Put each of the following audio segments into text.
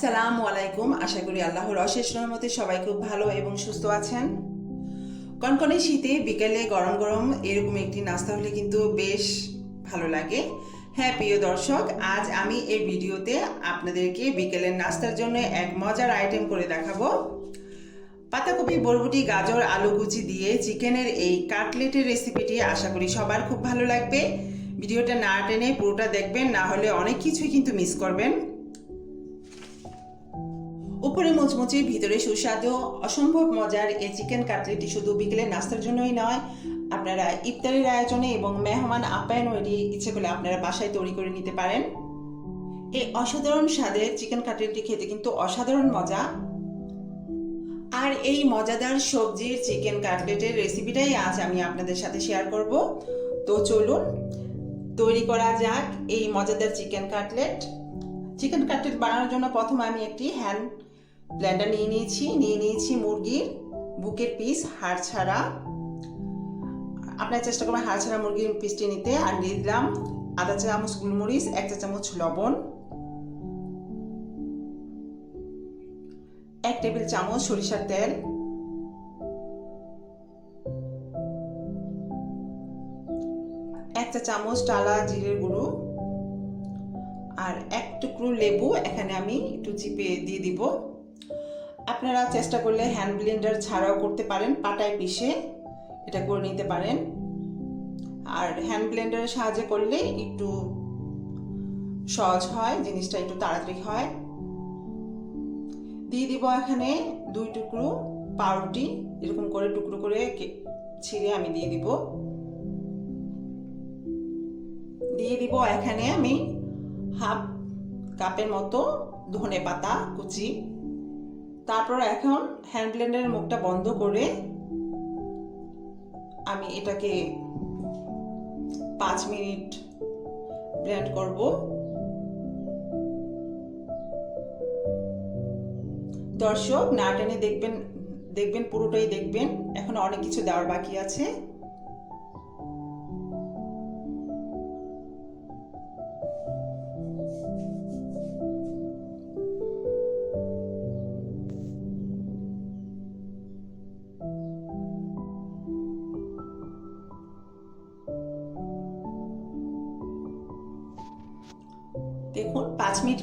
আসসালামু আলাইকুম। আশা করি আল্লাহর অশেষ রহমতে সবাই খুব ভালো এবং সুস্থ আছেন। কনকনে শীতে বিকেলে গরম গরম এরকম একটি নাস্তা হলে কিন্তু বেশ ভালো লাগে। হ্যাঁ প্রিয় দর্শক, আজ আমি এই ভিডিওতে আপনাদেরকে বিকেলের নাস্তার জন্য এক মজার আইটেম করে দেখাবো। পাতাকপি, বরবটি, গাজর, আলু কুচি দিয়ে চিকেনের এই কাটলেটের রেসিপিটি আশা করি সবার খুব ভালো লাগবে। ভিডিওটা না টেনে পুরোটা দেখবেন, না হলে অনেক কিছুই কিন্তু মিস করবেন। উপরে মুচমুচে, ভিতরে সুস্বাদু, অসম্ভব মজার এই চিকেন কাটলেটটি শুধু বিকেলে নাস্তার জন্যই নয়, আপনারা ইফতারের আয়োজনে এবং মেহমান আপ্যায়ন ওয়েটি ইচ্ছে করলে আপনারা বাসায় তৈরি করে নিতে পারেন। এই অসাধারণ স্বাদের চিকেন কাটলেটটি খেতে কিন্তু অসাধারণ মজা। আর এই মজাদার সবজির চিকেন কাটলেটের রেসিপিটাই আজ আমি আপনাদের সাথে শেয়ার করব। তো চলুন, তৈরি করা যাক এই মজাদার চিকেন কাটলেট। চিকেন কাটলেট বানানোর জন্য প্রথমে আমি একটি হ্যান্ড ব্লেন্ডার নিয়ে নিয়েছি নিয়ে নিয়েছি মুরগির বুকের পিস হাড় ছাড়া। আপনার চেষ্টা করবেন হাড় ছাড়া মুরগির পিসটি নিতে। আর দিয়ে দিলাম আধা চামচ, গোলমরিচ, এক চা চামচ লবণ। এক টেবিল চামচ সরিষার তেল। এক চা চামচ টালা জিরের গুঁড়ো। আর এক টুকরো লেবু এখানে আমি একটু চিপে দিয়ে দিব। আপনারা চেষ্টা করলে হ্যান্ড ব্লেন্ডার ছাড়াও করতে পারেন, পাটায় পিষে এটা করে নিতে পারেন। আর হ্যান্ড ব্লেন্ডারের সাহায্যে করলে একটু সহজ হয়, জিনিসটা একটু তাড়াতাড়ি হয়। দিয়ে দিব এখানে দুই টুকরো পাউরুটি, এরকম করে টুকরো করে ছিঁড়ে আমি দিয়ে দিব। দিয়ে দিব এখানে আমি হাফ কাপের মতো ধনে পাতা কুচি। তারপর এখন হ্যান্ড ব্লেন্ডারের মুখটা বন্ধ করে আমি এটাকে পাঁচ মিনিট ব্লেন্ড করব। দর্শক, না টেনে দেখবেন দেখবেন, পুরোটাই দেখবেন। এখন অনেক কিছু দেওয়ার বাকি আছে।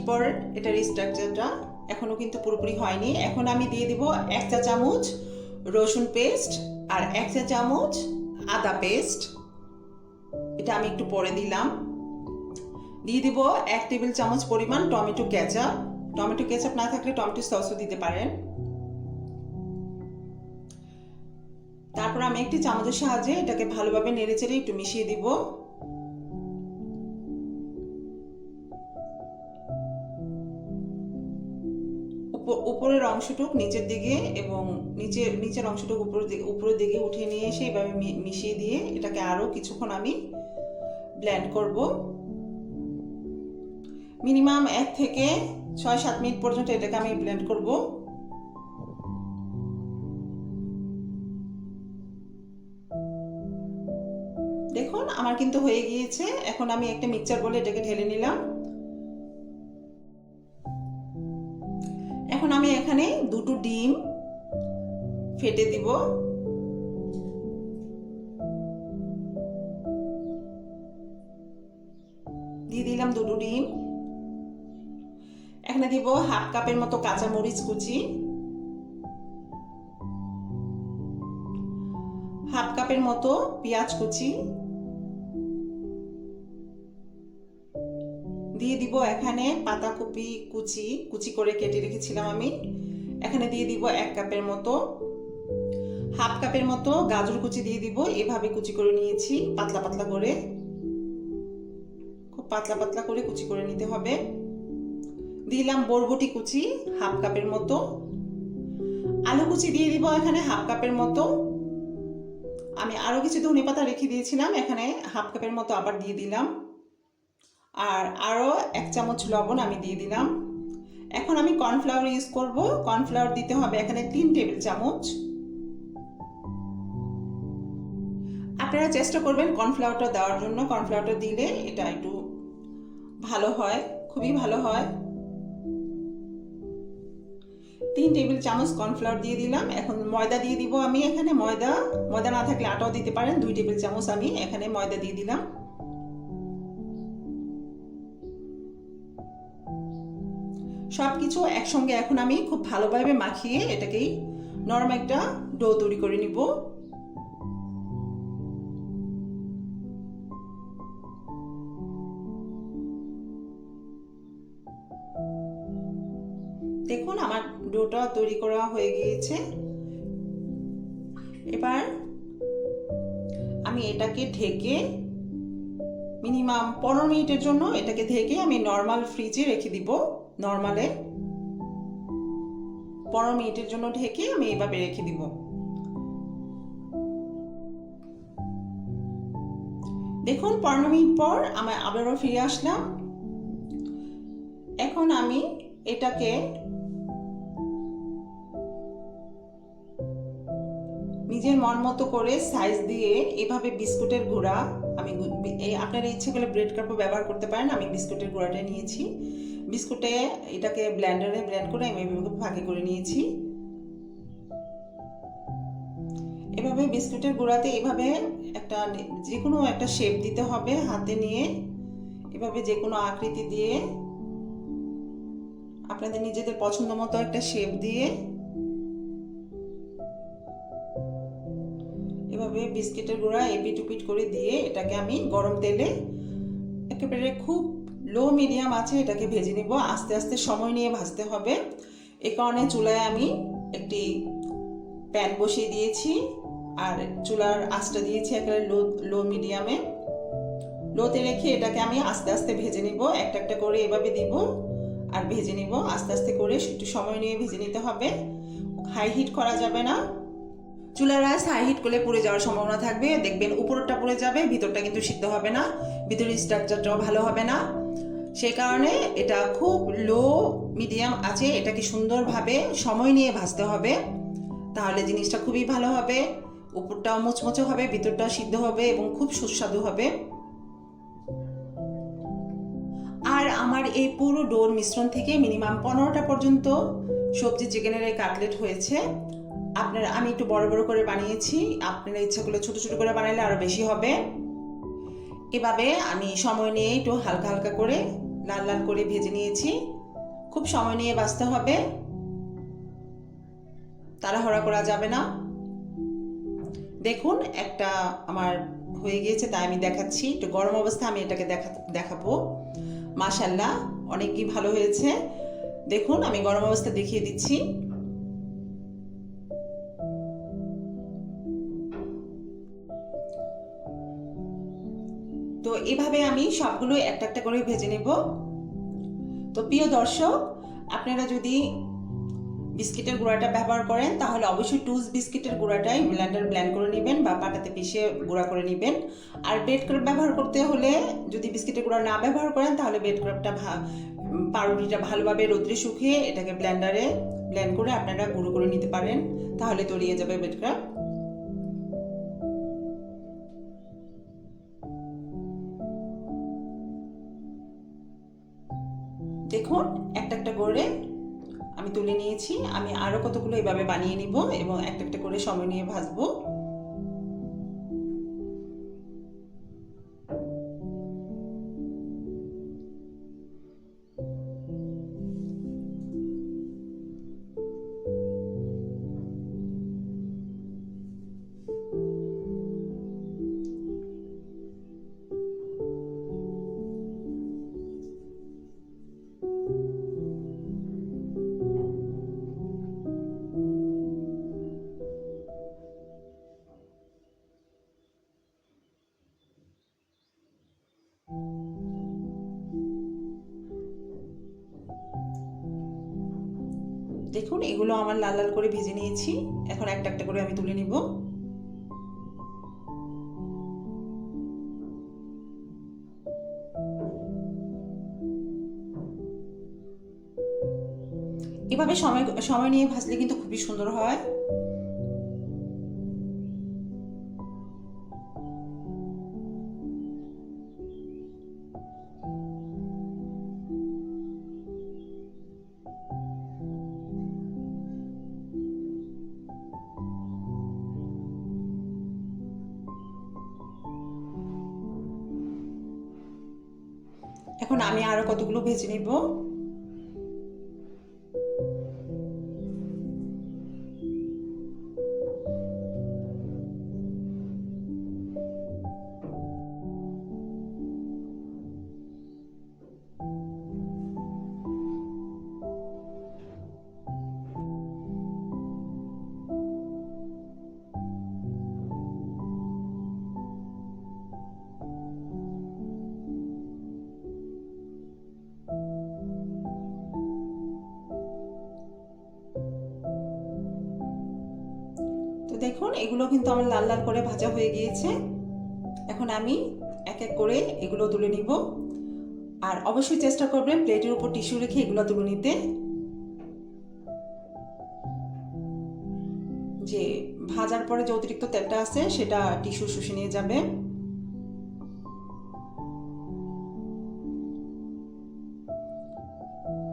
পর এটার স্ট্রাকচারটা এখনও কিন্তু পুরোপুরি হয়নি। এখন আমি দিয়ে দিব এক চা চামচ রসুন পেস্ট আর এক চা চামচ আদা পেস্ট এটা আমি একটু পরে দিলাম। দিয়ে দিব এক টেবিল চামচ পরিমাণ টমেটো কেচাপ। টমেটো কেচাপ না থাকলে টমেটো সসও দিতে পারেন। তারপর আমি একটি চামচের সাহায্যে এটাকে ভালোভাবে নেড়ে চেড়ে একটু মিশিয়ে দিব। উপরের অংশটুক নিচের দিকে এবং নিচের নিচের অংশটুক উপরের দিকে উপরের দিকে উঠিয়ে নিয়ে এসে এইভাবে মিশিয়ে দিয়ে এটাকে আরও কিছুক্ষণ আমি ব্ল্যান্ড করব। মিনিমাম এক থেকে ছয়, সাত মিনিট পর্যন্ত এটাকে আমি ব্লেন্ড করব। দেখুন, আমার কিন্তু হয়ে গিয়েছে। এখন আমি একটা মিক্সচার বলে এটাকে ঢেলে নিলাম। দুটো ডিম ফেটে দিব। দিয়ে দিলাম দুটো ডিম। এখানে দিব হাফ কাপের মতো কাঁচা মরিচ কুচি। হাফ কাপের মতো পেঁয়াজ কুচি। দিয়ে দিব এখানে পাতাকপি কুচি কুচি করে কেটে রেখেছিলাম আমি। এখানে দিয়ে দিব এক কাপের মতো, হাফ কাপের মতো গাজর কুচি দিয়ে দিব, এভাবে কুচি করে নিয়েছি, পাতলা পাতলা করে। খুব পাতলা পাতলা করে কুচি করে নিতে হবে। দিলাম বরবটি কুচি, হাফ কাপের মতো। আলু কুচি দিয়ে দিব এখানে হাফ কাপের মতো। আমি আরও কিছু ধনে পাতা রেখে দিয়েছিলাম, এখানে হাফ কাপের মতো আবার দিয়ে দিলাম। আর আরও এক চামচ লবণ আমি দিয়ে দিলাম। এখন আমি কর্নফ্লাওয়ার ইউজ করব। কর্নফ্লাওয়ার দিতে হবে এখানে তিন টেবিল চামচ। আপনারা চেষ্টা করবেন কর্নফ্লাওয়ারটা দেওয়ার জন্য। কর্নফ্লাওয়ারটা দিলে এটা একটু ভালো হয়, খুবই ভালো হয়। তিন টেবিল চামচ কর্নফ্লাওয়ার দিয়ে দিলাম। এখন ময়দা দিয়ে দিব আমি এখানে। ময়দা ময়দা না থাকলে আটাও দিতে পারেন। দুই টেবিল চামচ আমি এখানে ময়দা দিয়ে দিলাম। সব কিছু একসঙ্গে এখন আমি খুব ভালোভাবে মাখিয়ে এটাকেই নরম একটা ডো তৈরি করে নিব। দেখুন, আমার ডোটা তৈরি করা হয়ে গিয়েছে। এবার আমি এটাকে ঢেকে মিনিমাম পনেরো মিনিটের জন্য এটাকে ঢেকে আমি নর্মাল ফ্রিজে রেখে দিব। নর্মালে। পনেরো মিনিটের জন্য ঢেকে আমি এভাবে রেখে দিব। দেখুন, পনেরো মিনিট পর আমি আবারও ফিরে আসলাম। এখন আমি এটাকে নিজের মন মতো করে সাইজ দিয়ে এভাবে বিস্কুটের গুঁড়া, আমি আপনারা ইচ্ছে করলে ব্রেড কাপও ব্যবহার করতে পারেন, আমি বিস্কুটের গুঁড়াটা নিয়েছি। বিস্কুটে এটাকে ব্ল্যান্ডারে ব্ল্যান্ড করে আমি এভাবে ফাঁকি করে নিয়েছি। এভাবে বিস্কুটের গুঁড়াতে এভাবে একটা যে কোনো একটা শেপ দিতে হবে হাতে নিয়ে। এভাবে যে কোনো আকৃতি দিয়ে আপনাদের নিজেদের পছন্দ মতো একটা শেপ দিয়ে। এভাবে বিস্কিটের গুঁড়া এপিট উপিট করে দিয়ে এটাকে আমি গরম তেলে একেবারে খুব লো, মিডিয়াম আছে, এটাকে ভেজে নিব। আস্তে আস্তে সময় নিয়ে ভাজতে হবে। এ কারণে চুলায় আমি একটি প্যান বসিয়ে দিয়েছি। আর চুলার আঁচটা দিয়েছি একেবারে লো লো, মিডিয়ামে। লোতে রেখে এটাকে আমি আস্তে আস্তে ভেজে নিব। একটা একটা করে এভাবে দিব আর ভেজে নিব। আস্তে আস্তে করে একটু সময় নিয়ে ভেজে নিতে হবে। হাই হিট করা যাবে না। চুলার রাস হাই হিট করলে পুড়ে যাওয়ার সম্ভাবনা থাকবে। দেখবেন উপরটা পুড়ে যাবে, ভিতরটা কিন্তু সিদ্ধ হবে না। ভিতরের স্ট্রাকচারটাও ভালো হবে না। সেই কারণে এটা খুব লো মিডিয়াম আছে, এটাকে সুন্দরভাবে সময় নিয়ে ভাজতে হবে। তাহলে জিনিসটা খুবই ভালো হবে, উপরটাও মুচমুচে হবে, ভিতরটাও সিদ্ধ হবে এবং খুব সুস্বাদু হবে। আর আমার এই পুরো ডোর মিশ্রণ থেকে মিনিমাম পনেরোটা পর্যন্ত সবজি চিকেনের এই কাটলেট হয়েছে। আপনারা, আমি একটু বড় বড় করে বানিয়েছি, আপনারা ইচ্ছা করলে ছোট ছোট করে বানাইলে আরও বেশি হবে। এভাবে আমি সময় নিয়ে একটু হালকা হালকা করে লাল লাল করে ভেজে নিয়েছি। খুব সময় নিয়ে বাঁচতে হবে। তাড়াহড়া করা যাবে না। দেখুন, একটা আমার হয়ে গিয়েছে, তাই আমি দেখাচ্ছি। একটু গরম অবস্থা আমি এটাকে দেখা, দেখাবো। মাসাল্লাহ অনেকই ভালো হয়েছে। দেখুন, আমি গরম অবস্থা দেখিয়ে দিচ্ছি। তো এভাবে আমি সবগুলো একটা একটা করে ভেজে নেব। তো প্রিয় দর্শক, আপনারা যদি বিস্কিটের গুঁড়াটা ব্যবহার করেন, তাহলে অবশ্যই টুস বিস্কিটের গুঁড়াটাই ব্ল্যান্ডার ব্ল্যান্ড করে নেবেন বা পাটাতে পিষে গুঁড়া করে নেবেন। আর বেড ক্রাব ব্যবহার করতে হলে যদি বিস্কিটের গুঁড়া না ব্যবহার করেন, তাহলে বেড ক্রাবটা পাউরুটিটা ভালোভাবে রোদ্রে শুকিয়ে এটাকে ব্ল্যান্ডারে ব্ল্যান্ড করে আপনারা গুঁড়ো করে নিতে পারেন। তাহলে তৈরি যাবে বেড ক্রাব দেখুন, একটা একটা করে আমি তুলে নিয়েছি। আমি আরও কতগুলো এভাবে বানিয়ে নিব এবং একটা একটা করে সময় নিয়ে ভাজবো। দেখুন, এগুলো আমার লাল লাল করে ভেজে নিয়েছি। এখন একটা একটা করে আমি তুলে নিব। এভাবে সময় সময় নিয়ে ভাজলে কিন্তু খুবই সুন্দর হয়। এখন আমি আরও কতগুলো ভেজে নিব। দেখুন, এগুলো কিন্তু আমার লাল লাল করে ভাজা হয়ে গিয়েছে। এখন আমি এক এক করে এগুলো তুলে নিব। আর অবশ্যই চেষ্টা করবেন প্লেটের উপর টিস্যু রেখে এগুলো তুলে নিতে। যে ভাজার পরে যে অতিরিক্ত তেলটা আছে, সেটা টিস্যু শুষে নিয়ে যাবে।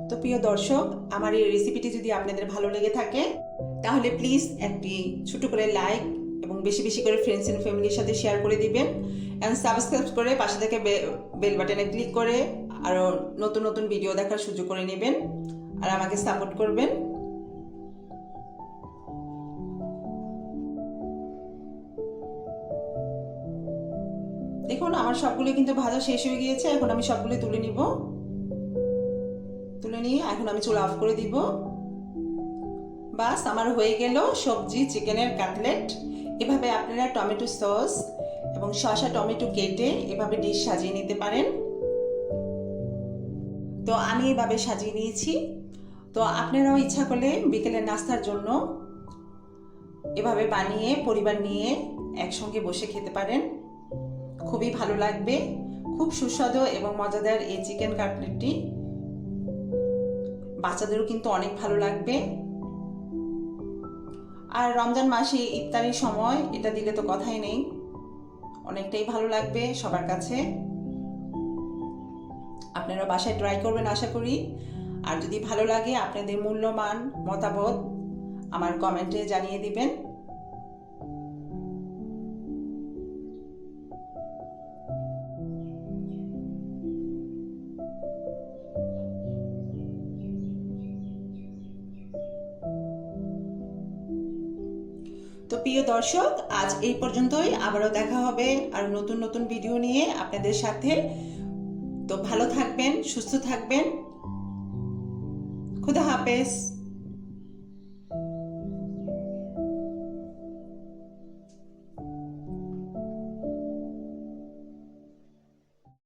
তো প্রিয় দর্শক, আমার এই রেসিপিটি যদি আপনাদের ভালো লেগে থাকে তাহলে প্লিজ একটি ছোট করে লাইক এবং বেশি বেশি করে ফ্রেন্ডস এন্ড ফ্যামিলির সাথে শেয়ার করে দিবেন। অ্যান্ড সাবস্ক্রাইব করে পাশে থেকে বেল বাটনে ক্লিক করে আরও নতুন নতুন ভিডিও দেখার সুযোগ করে নেবেন আর আমাকে সাপোর্ট করবেন। দেখুন, আমার সবগুলো কিন্তু ভাজা শেষ হয়ে গিয়েছে, এখন আমি সবগুলো তুলে নিব। তুলে নিয়ে এখন আমি চুলা অফ করে দিব। বাস, আমার হয়ে গেল সবজি, চিকেনের কাটলেট। এভাবে আপনারা টমেটো সস এবং শসা টমেটো কেটে এভাবে ডিশ সাজিয়ে নিতে পারেন। তো আমি এভাবে সাজিয়ে নিয়েছি। তো আপনারাও ইচ্ছা করলে বিকেলের নাস্তার জন্য এভাবে বানিয়ে, পরিবার নিয়ে একসঙ্গে বসে খেতে পারেন। খুবই ভালো লাগবে। খুব সুস্বাদু এবং মজাদার এই চিকেন কাটলেটটি। বাচ্চাদেরও কিন্তু অনেক ভালো লাগবে। আর রমজান মাসে ইফতারির সময় এটা দিলে তো কথাই নেই। অনেকটাই ভালো লাগবে সবার কাছে। আপনারা বাসায় ট্রাই করবেন আশা করি। আর যদি ভালো লাগে আপনাদের মূল্যমান মতামত আমার কমেন্টে জানিয়ে দিবেন। তো প্রিয় দর্শক, আজ এই পর্যন্তই। আবারও দেখা হবে আর নতুন নতুন ভিডিও নিয়ে আপনাদের সাথে। তো ভালো থাকবেন, সুস্থ থাকবেন। খুদা হাফেজ।